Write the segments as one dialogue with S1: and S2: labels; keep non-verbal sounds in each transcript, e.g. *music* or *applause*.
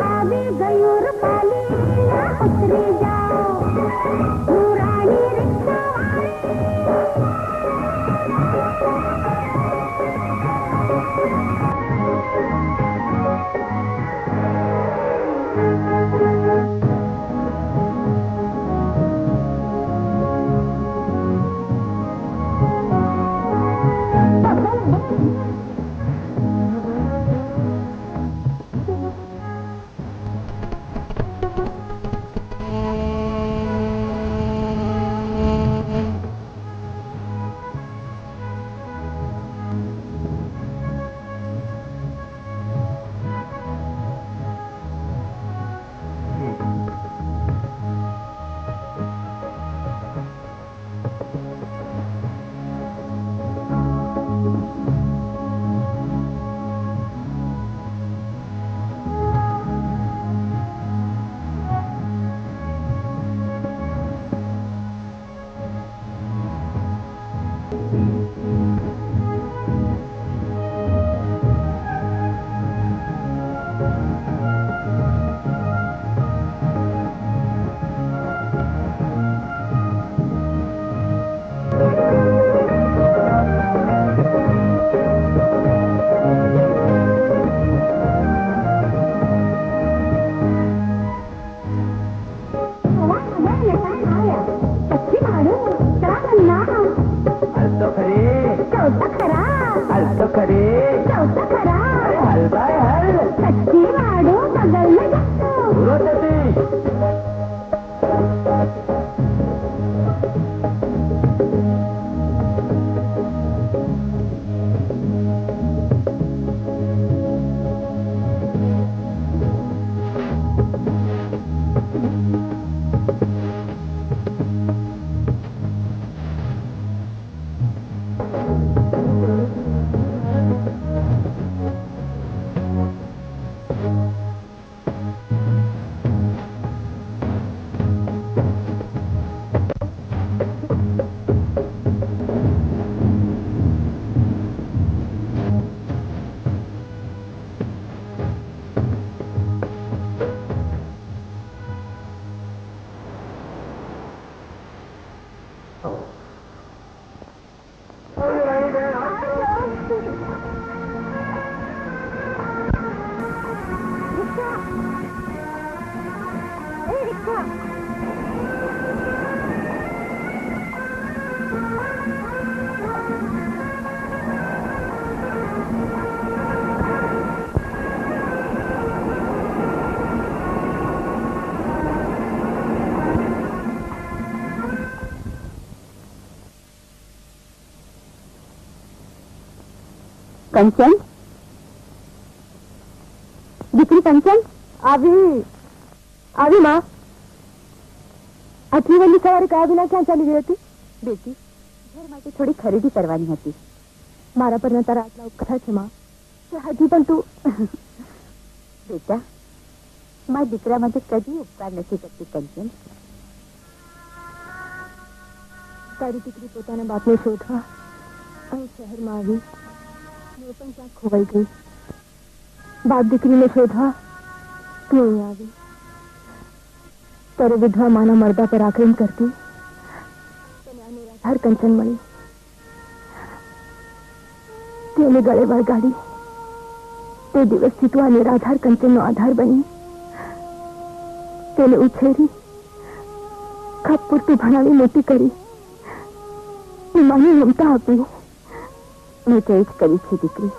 S1: આવી ગયું રૂપાલી જાઓ કંચન દીકરી કંચન આવી આવી માં આટલી વહેલી સવારે કયા વિના ક્યાં ચાલી ગઈ હતી બેટી ઘર માટે થોડી ખરીદી કરવાની હતી મારા પર તારા આટલા ઉપકાર છે માં કે હજી પણ તું બેટા મારા દીકરા માટે કદી ઉપકાર નથી કરતી કંચન તારી દીકરી પોતાના બાપને શોધવા અહીં શહેરમાં આવી મેં પણ ક્યાંક ખોવાઈ ગઈ બાપ દીકરીને શોધવા તું અહીં આવી તારે વિધવા માના મળદા પર આક્રમ કરતી તને આ નિરાધાર કંચન મળી તેને ગળે વળગાડી તે દિવસથી તું આ નિરાધાર કંચનનો આધાર બની તેને ઉછેરી ખપ પૂરતું ભણાવી મોટી કરી ને મને મમતા આપી મેં તો જ કરી છે દીકરી.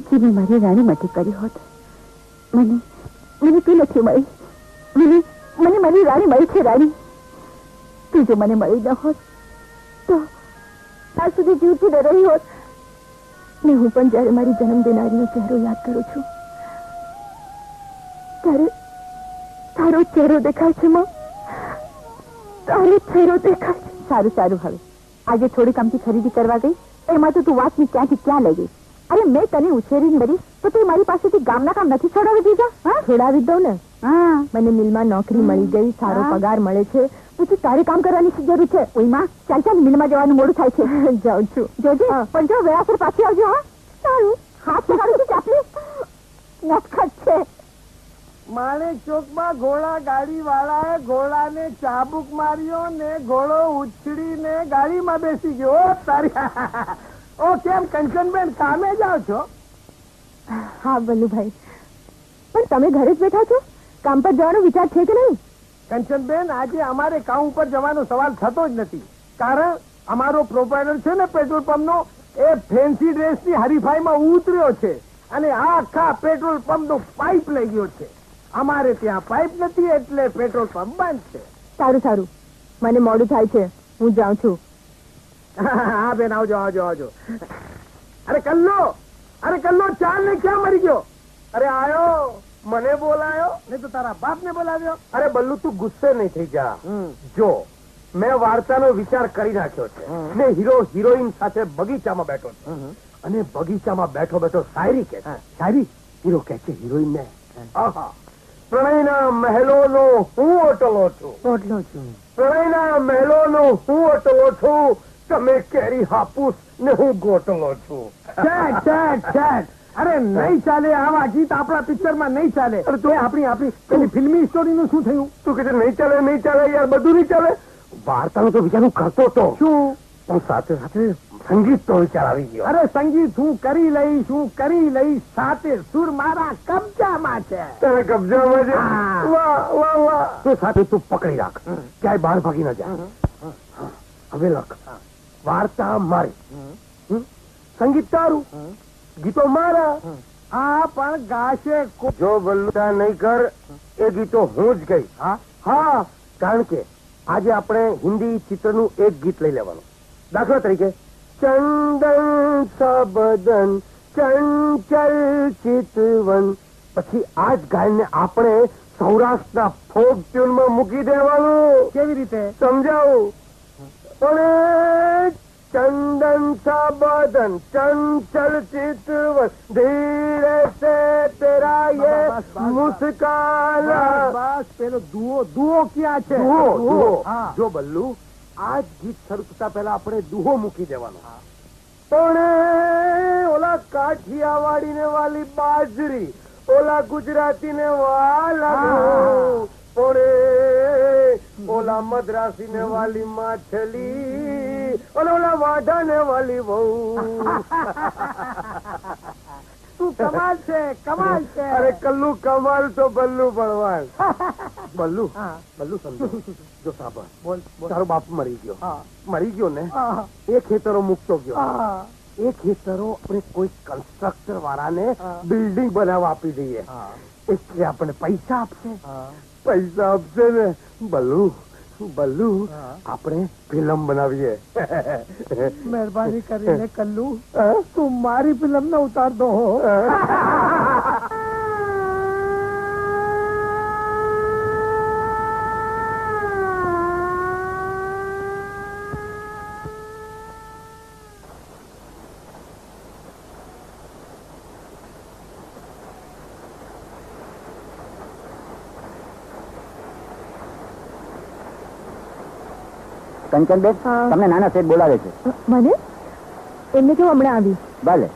S1: જે મેં મારી રાણી માટે કર્યું હોત, મને મને તું નથી મળી. મને મને મારી રાણી મળી છે, રાણી. તું જો મને મળી ન હોત, તો આ સુધી જીવતી ન રહી હોત. ને હું પણ જ્યારે મારી જન્મ દેનારીનો ચહેરો યાદ કરું છું, ત્યારે તારો ચહેરો દેખાય છે, માં. તારો ચહેરો દેખાય છે. સારું સારું, હવે. આજે થોડી કામથી ખરીદી કરવા ગઈ? એમાં તો તું વાતની ક્યાંથી ક્યાં લઈ ગઈ અરે મેં તને ઉછેરી મરી તો તું મારી પાસેથી ગામના કામ નથી છોડાવી દીધા? હા? છોડાવી દઉં ને? હા. મને મિલમાં નોકરી મળી ગઈ સારો પગાર મળે છે. પછી તારે કામ કરવાની શું જરૂર છે? ઓઈમાં ચાલ ચાલ મિલમાં જવાનું મોડું થાય છે. *laughs* જાઉં છું. જોજે પણ જો વેળાસર પાછી આવજો હા. સારું. હાથ પકડું છું ચાપલી. નફખત છે.
S2: માણેક ચોકમાં ઘોડા ગાડી વાળાએ ઘોડાને ચાબુક માર્યો ને ઘોડો ઉછળીને ગાડીમાં બેસી ગયો. ઓ તારી *laughs* ઓ કેમ કંચનબેન કામે જાઓ છો?
S1: હા બલ્લુભાઈ પણ તમે ઘરે જ બેઠા છો? કામ પર જવાનો વિચાર છે કે નહીં?
S2: કંચનબેન આજે અમારે કામ ઉપર જવાનો સવાલ થતો જ નથી. કારણ અમારો પ્રોપાઇટર છે ને પેટ્રોલ પંપનો એ ફેન્સી ડ્રેસની હરીફાઈમાં ઉતર્યો છે અને આ આખા પેટ્રોલ પંપનો પાઇપ લઈ ગયો છે. અમારે ત્યાં પાઇપ નથી એટલે પેટ્રોલ પંપ બંધ છે.
S1: સારું સારું. મને મોડું થાય છે. હું જાઉં છું. *laughs*
S2: હા બેન આવજો આવજો આવજો. અરે કલ્લો! અરે કલ્લો ચાલ ને ક્યાં મરી ગયો? અરે આયો. મને બોલાયો? નહીં તો તારા બાપ ને બોલાવ્યો.
S3: અરે બલ્લુ તું ગુસ્સે નહીં થઈ જા. જો મેં વાર્તાનો વિચાર કરી નાખ્યો છે. ને હીરો હિરોઈન સાથે બગીચામાં બેઠો છે. અને બગીચામાં બેઠો બેઠો શાયરી કે છે. શાયરી? હીરો કે છે હિરોઈન ને આહા. પ્રણયના મહેલોનો હું ઓટલો છું.
S2: ઓટલો છું.
S3: પ્રણયના મહેલોનો હું ઓટલો છું. તમે કેરી હાપુસ ને હું ગોટલો છું.
S2: અરે નહીં ચાલે આવા ગીત આપણા પિક્ચરમાં નહીં ચાલે.
S3: અરે તું-
S2: એ આપણી આપણી પેલી ફિલ્મી સ્ટોરીનું શું થયું?
S3: તું કે નહીં ચાલે નહીં ચાલે યાર બધું નહીં ચાલે? વાર્તાનું તો બીજાનું કરતો તો.
S2: શું?
S3: પણ સાથે સાથે સંગીત તો વિચાર આવી ગયો.
S2: અરે સંગીત હું કરી લઈશ હું કરી લઈશ. સાથે સુર મારા કબજામાં છે.
S3: તને કબજામાં છે? વાહ વાહ વાહ. તો સાથે તું પકડી રાખ. ક્યાંય બહાર ભાગી ન જાય હવે લખ. વાર્તા મારી. સંગીત તારું. ગીતો મારા.
S2: આ પણ ગાશે
S3: જો બલ્લુતા નહીં કર એ ગીતો હું જ ગઈ.
S2: હા?
S3: હા. કારણ કે આજે આપણે હિન્દી ચિત્રનું એક ગીત લઈ લેવાનું. દાખલા તરીકે ચંદન સબદન ચંચલ ચિતવન પછી આ જ ગાયનને આપણે સૌરાષ્ટ્રના ફોક ટ્યુનમાં મૂકી દેવાનું।
S2: કેવી રીતે?
S3: સમજાવું? પણ ચંદન સબદન ચંચલ ચિતવન ધીરે સે તેરા યે. મુસ્કાના.
S2: બસ પેલો દુઓ દુઓ ક્યાં છે? દુઓ
S3: જો બલ્લુ આ જ ગીત શરૂ થતા પહેલા આપણે દુહો મૂકી દેવાનો. પણ ઓલા કાઠિયાવાડી ને વાલી બાજરી ઓલા ગુજરાતી ને વાલા. પણ ઓલા મદ્રાસી ને વાલી માછલી ઓલા ઓલા વાઢા ને વાલી વહુ. *laughs*
S2: તું કમાલ છે કમાલ છે.
S3: અરે કલ્લુ કમાલ તો બલ્લુ ભણવાન. *laughs* બલ્લુ? બલ્લુ સમજો. જો સાંભળ.
S2: બોલ
S3: તારો બાપ મરી ગયો. મરી ગયો ને? એ ખેતરો મૂકતો ગયો. એ ખેતરો આપણે કોઈ કન્સ્ટ્રક્ટર વાળાને. બિલ્ડિંગ બનાવવા આપી દઈએ.
S2: હા.
S3: એટલે આપણે પૈસા આપશે. પૈસા આપશે ને? બલ્લુ બલ્લુ. આપણે ફિલ્મ બનાવીએ
S2: મહેરબાની કરીને કલ્લુ? તું મારી ફિલ્મ ને ઉતાર દો *laughs*
S4: કંચનબેન. તમને નાના શેઠ બોલાવે છે.
S1: મને? એમને કેવું હમણાં આવી?
S4: ભલે.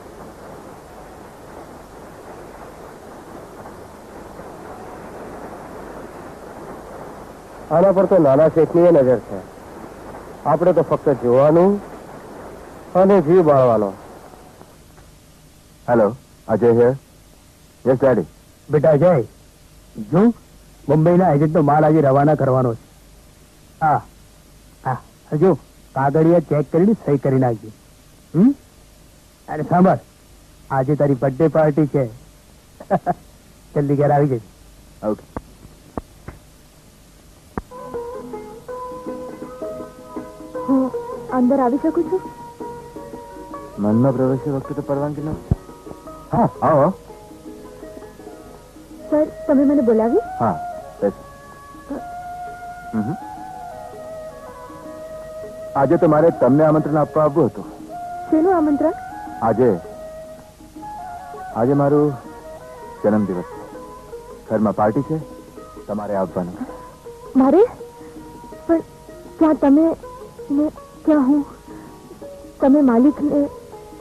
S3: આના પર તો નાના શેઠની એ નજર છે. આપણે તો ફક્ત જોવાનું અને જીવ બાળવાનો. Hello Ajay here yes daddy
S4: બેટા અજય. જો મુંબઈના એજન્ટનો માલ આજે રવાના કરવાનો છે. હા. હજુ કાગળિયા ચેક કરીને સહી કરી નાખજે. હમ? અને સાંભળ. આજે તારી બર્થડે પાર્ટી છે. *laughs* જલ્દી ઘેર આવી જજે. ઓકે
S1: હું અંદર આવી શકું છું?
S4: મનમાં પ્રવેશ વખતે તો પરવાનગી ન હા આવો.
S1: સર તમે મને બોલાવી
S4: હા બેસ. આજે તો મારે તમને આમંત્રણ આપવા આવવું હતું.
S1: શેનું આમંત્રણ?
S4: આજે આજે મારું જન્મદિવસ છે. ઘરમાં પાર્ટી છે
S5: તમારે આવવાનું.
S1: મારે? પણ ક્યાં તમે ને હું તમે માલિક ને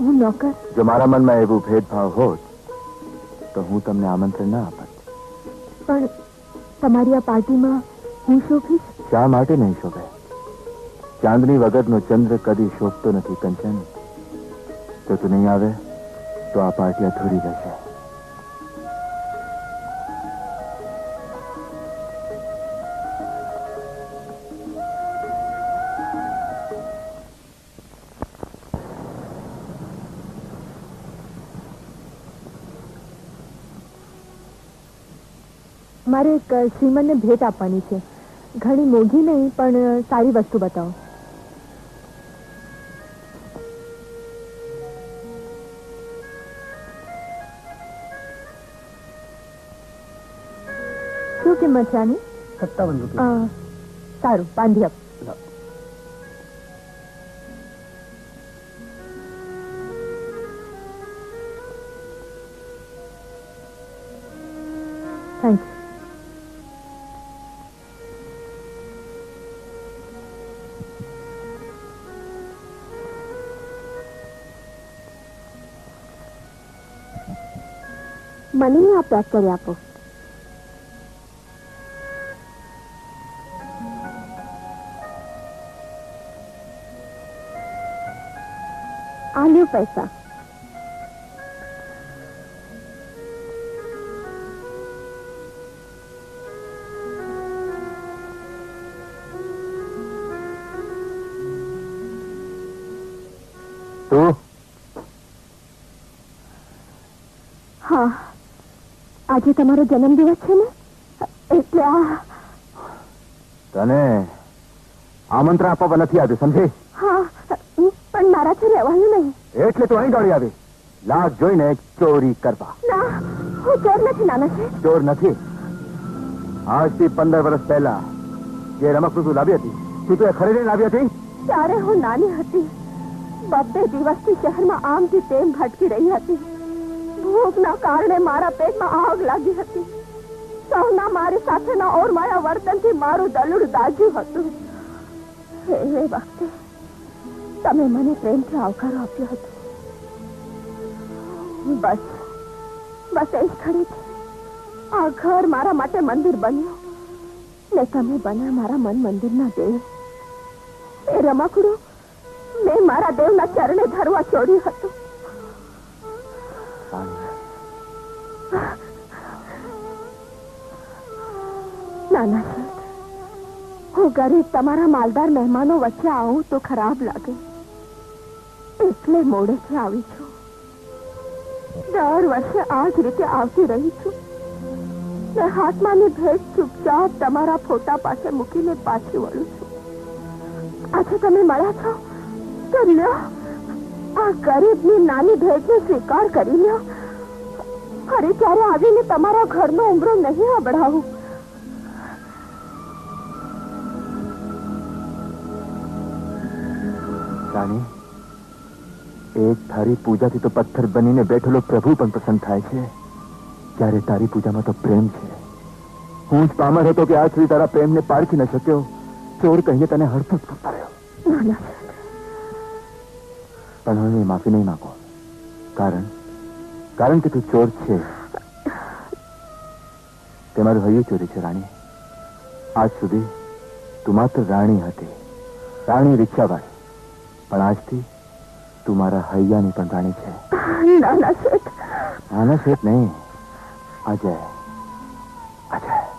S1: હું નોકર.
S5: જો મારા મનમાં એવું ભેદભાવ હોત તો હું તમને આમંત્રણ ના આપત.
S1: પણ તમારી આ પાર્ટીમાં હું શોભીશ?
S5: શા માટે નહીં શોભે? ચાંદની વગરનો ચંદ્ર કદી શોભતો નથી, કંચન. જો તું નહીં આવે, તો આ પાર્ટી અધૂરી રહેશે.
S1: મારે એક શ્રીમનને ભેટ આપવાની છે. ઘણી મોંઘી નહીં, પણ સારી વસ્તુ બતાવો. શું કિંમત છે આની
S4: સત્તાવન રૂપિયા.
S1: સારું બાંધી આપ. મને આ પેક કરી આપો. પૈસા
S5: તું
S1: હા આજે તમારો જન્મદિવસ છે ને એટલે આ
S5: તને આમંત્રણ આપવા નથી આવ્યું સમજે
S1: હા પણ મારાથી રહેવાનું નહીં
S5: એટલે તો અહીં દોડી આવી. લાશ જોઈને ચોરી કરવા.
S1: ના હું ચોર નથી નાના
S5: ચોર નથી? આજથી પંદર વર્ષ પહેલા જે રમકડું તું લાવી હતી તું એ ખરીદીને લાવી હતી?
S1: ત્યારે હું નાની હતી. બબ્બે દિવસથી શહેરમાં આમથી તેમ ભટકી રહી હતી. ભૂખના કારણે મારા પેટમાં આગ લાગી હતી. સૌના મારી સાથેના ઓર મારા વર્તનથી મારું દલુડ દાજ્યું હતું. એ વખતે તમે મને પ્રેમથી આવકારો આપ્યો હતો. બસ બસ એ જ છે. આ ઘર મારા માટે મંદિર બન્યું. ને તમે બન્યા મારા મન મંદિરના દેવ. એ રમકડું મેં મારા દેવના ચરણે ધરવા છોડ્યું હતું. નાના હું ગરીબ તમારા માલદાર મહેમાનો વચ્ચે આવું તો ખરાબ લાગે. એટલે મોડેથી આવી છું. દર વર્ષે આ જ રીતે આવતી રહી છું. ને હાથમાંની ભેટ ચૂપચાપ તમારા ફોટા પાસે મૂકીને પાછી વળું છું. આજે તમે મળ્યા છો? તો લ્યો, આ ગરીબની નાની ભેટને સ્વીકાર કરી લ્યો. ફરી ત્યારે આવીને તમારા ઘરનો ઉમરો નહીં અબડાવું?
S5: રાણી એક તારી પૂજાથી તો પથ્થર બનીને બેઠેલો પ્રભુ પણ પ્રસન્ન થાય છે. જ્યારે તારી પૂજામાં તો પ્રેમ છે. હું જ પામર હતો કે આજ સુધી તારા પ્રેમને પારખી ન શક્યો. ચોર કહીએ તને
S1: નાના
S5: પણ હવે માફી નહીં માંગો. કારણ કારણ કે તું ચોર છે. તે મારું હૈયું ચોરી છે રાણી. આજ સુધી તું માત્ર રાણી હતી. રાણી રિક્ષાવાળી. પણ આજથી તું મારા હૈયાની પણ રાણી છે.
S1: નાના શેઠ.
S5: નાના શેઠ નહીં. અજય. અજય.